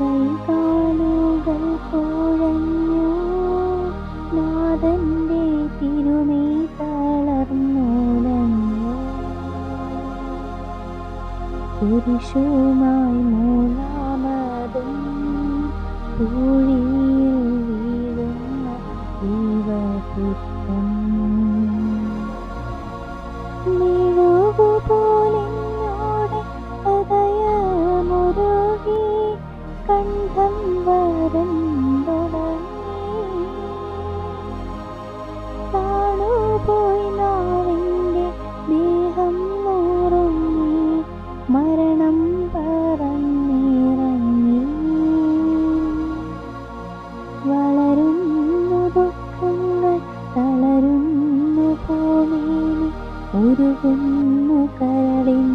കൈകാലുകൾ കുഴഞ്ഞു നാഥന്റെ തിരുമേ തളർന്നോലഞ്ഞു. കുരിശുമായി മൂന്നാമതും പൂഴിയിൽ വീഴുന്ന ദൈവപുത്രൻ ഒരു കുഞ്ഞു കരളിൻ